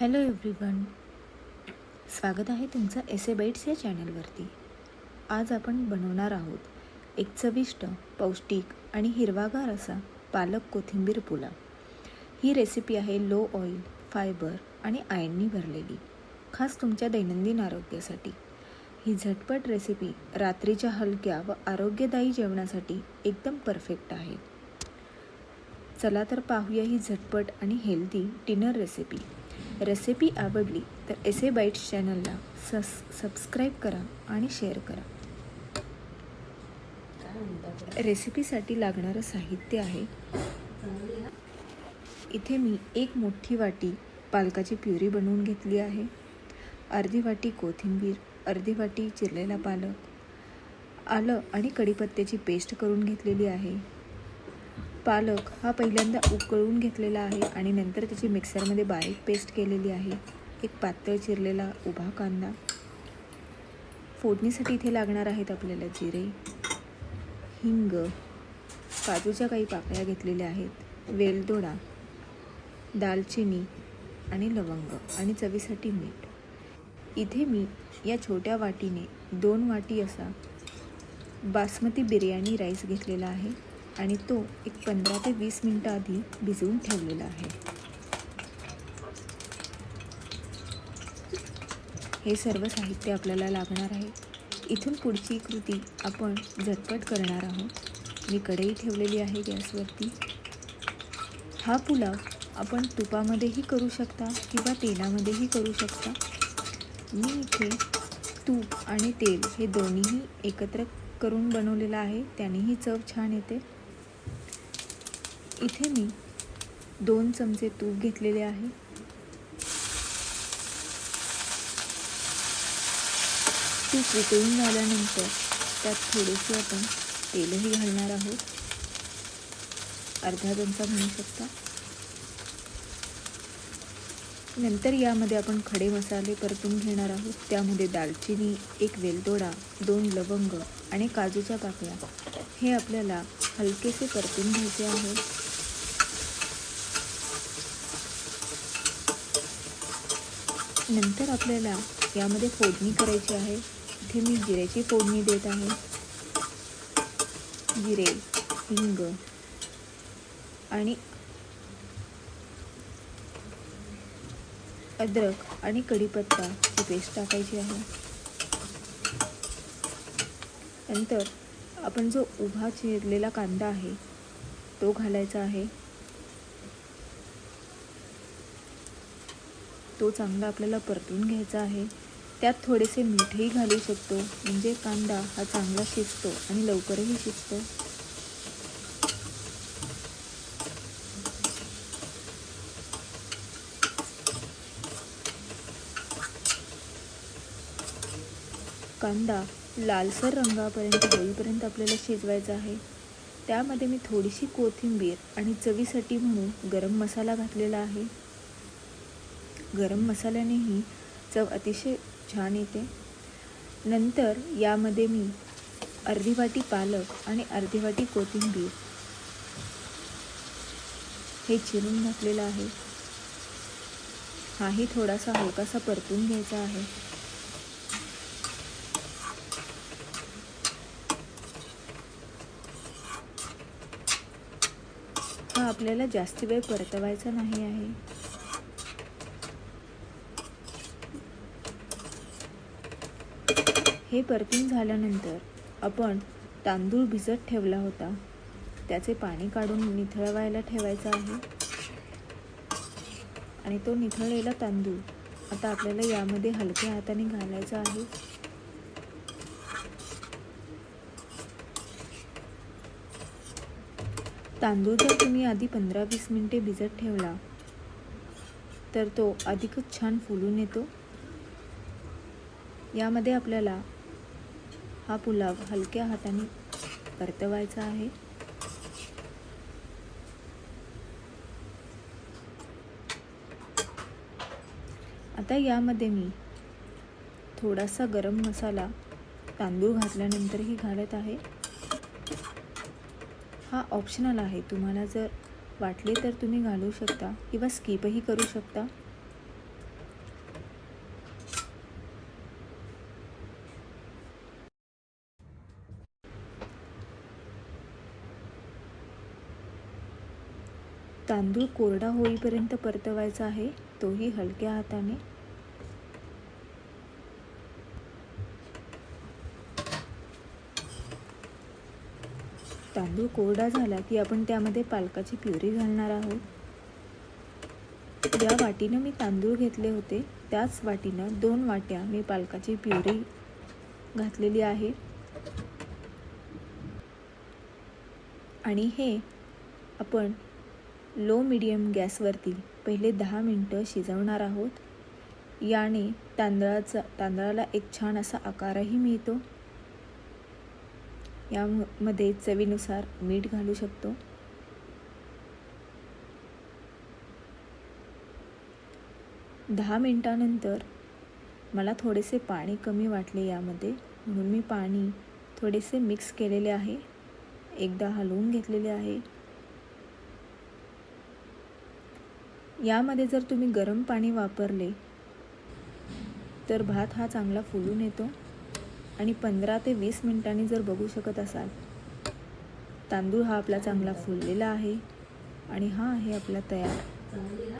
Hello everyone स्वागत आहे तुमचं एसे बाईट्स या चॅनलवरती. आज आपण बनवणार आहोत एक चविष्ट पौष्टिक आणि हिरवागार असा पालक कोथिंबीर पुलाव. ही रेसिपी आहे लो ऑइल फायबर आणि आयननी भरलेली खास तुमच्या दैनंदिन आरोग्यासाठी. ही झटपट रेसिपी रात्रीच्या हलक्या व आरोग्यदायी जेवणासाठी एकदम परफेक्ट आहे. चला तर पाहूया ही झटपट आणि हेल्दी डिनर रेसिपी रेसिपी आवडली तर एसे बाईट्स चॅनलला सस सबस्क्राईब करा आणि शेअर करा. रेसिपीसाठी लागणारं साहित्य आहे. इथे मी एक मोठी वाटी पालकाची प्युरी बनवून घेतली आहे. अर्धी वाटी कोथिंबीर अर्धी वाटी चिरलेला पालक आलं आणि कढीपत्त्याची पेस्ट करून घेतलेली आहे. पालक हा पहिल्यांदा उकळून घेतलेला आहे आणि नंतर त्याची मिक्सरमध्ये बारीक पेस्ट केलेली आहे. एक पातळ चिरलेला उभा कांदा. फोडणीसाठी इथे लागणार आहेत आपल्याला जिरे हिंग काजूच्या काही पाकळ्या घेतलेल्या आहेत वेलदोडा दालचिनी आणि लवंग आणि चवीसाठी मीठ. इथे मी या छोट्या वाटीने दोन वाटी असा बासमती बिर्याणी राईस घेतलेला आहे. आणि तो एक पंधरा ते वीस मिनटं आधी भिजवून ठेवलेला आहे. हे सर्व साहित्य आपल्याला लागणार आहे. इथून पुढची कृती आपण झटपट करणार आहोत. मी कढई ठेवलेली आहे गॅसवरती. हा पुलाव आपण तुपामध्येही करू शकता किंवा तेलामध्येही करू शकता. मी इथे तूप आणि तेल हे दोन्हीही एकत्र करून बनवलेलं आहे. त्यानेही चव छान येते. इथे मी दोन चमचे तूप घेतलेले आहे. तूप उकळून झाल्यानंतर त्यात थोडेसे आपण तेलही घालणार आहोत. अर्धा चमचा म्हणू शकता. नंतर यामध्ये आपण खडे मसाले परतून घेणार आहोत. त्यामध्ये दालचिनी एक वेलदोडा दोन लवंग आणि काजूच्या पाकळ्या हे आपल्याला हलकेसे परतून घ्यायचे आहे नंतर आपल्याला यामध्ये फोडणी करायची आहे. इथे मी जिऱ्याची फोडणी देत आहे. जिरे हिंग आणि अद्रक आणि कढीपत्ता ही पेस्ट टाकायची आहे. नंतर आपण जो उभा चिरलेला कांदा आहे तो घालायचा आहे. तो चांगला आपल्याला परतून घ्यायचा आहे. त्यात थोडेसे मीठही घालू शकतो. म्हणजे कांदा हा चांगला शिजतो आणि लवकरही शिजतो. कांदा लालसर रंगापर्यंत होईपर्यंत आपल्याला शिजवायचा आहे. त्यामध्ये मी थोडीशी कोथिंबीर आणि चवीसाठी म्हणून गरम मसाला घातलेला आहे. गरम मसाल्यानेही चव अतिशय छान येते. नंतर यामध्ये मी अर्धी वाटी पालक आणि अर्धी वाटी कोथिंबीर हे चिरून घातलेलं आहे. हाही थोडासा हलकासा परतून घ्यायचा आहे. हा आपल्याला जास्त वेळ परतवायचा नाही आहे. हे परतून झाल्यानंतर आपण तांदूळ भिजत ठेवला होता. त्याचे पाणी काढून निथळवायला ठेवायचा आहे. आणि तो निथळलेला तांदूळ आता आपल्याला यामध्ये हलक्या हाताने घालायचा आहे. तांदूळ जर तुम्ही आधी पंधरा वीस मिनटे भिजत ठेवला तर तो अधिकच छान फुलून येतो. यामध्ये आपल्याला हा पुलाव हलक्या हाताने परतवायचा आहे. आता यामध्ये मी थोडासा गरम मसाला तांदूळ घातल्यानंतरही घालत आहे. हा ऑप्शनल आहे. तुम्हाला जर वाटले तर तुम्ही घालू शकता किंवा स्किपही करू शकता. तांदूळ कोरडा होईपर्यंत परतवायचा आहे तोही हलक्या हाताने. तांदूळ कोरडा झाला की आपण त्यामध्ये पालकाची प्युरी घालणार आहोत. ज्या वाटीनं मी तांदूळ घेतले होते. त्याच वाटीनं दोन वाट्या मी पालकाची प्युरी घातलेली आहे. आणि हे आपण लो मिडियम गॅसवरती पहिले दहा मिनटं शिजवणार आहोत. याने तांदळाचा तांदळाला एक छान असा आकारही मिळतो. यामध्ये चवीनुसार मीठ घालू शकतो. दहा मिनटानंतर मला थोडेसे पाणी कमी वाटले यामध्ये म्हणून मी पाणी थोडेसे मिक्स केलेले आहे. एकदा हलवून घेतलेले आहे. यामध्ये जर तुम्ही गरम पाणी वापरले तर भात हा चांगला फुलून येतो. आणि पंधरा ते वीस मिनिटांनी जर बघू शकत असाल तांदूळ हा आपला चांगला फुललेला आहे. आणि हा आहे आपला तयार.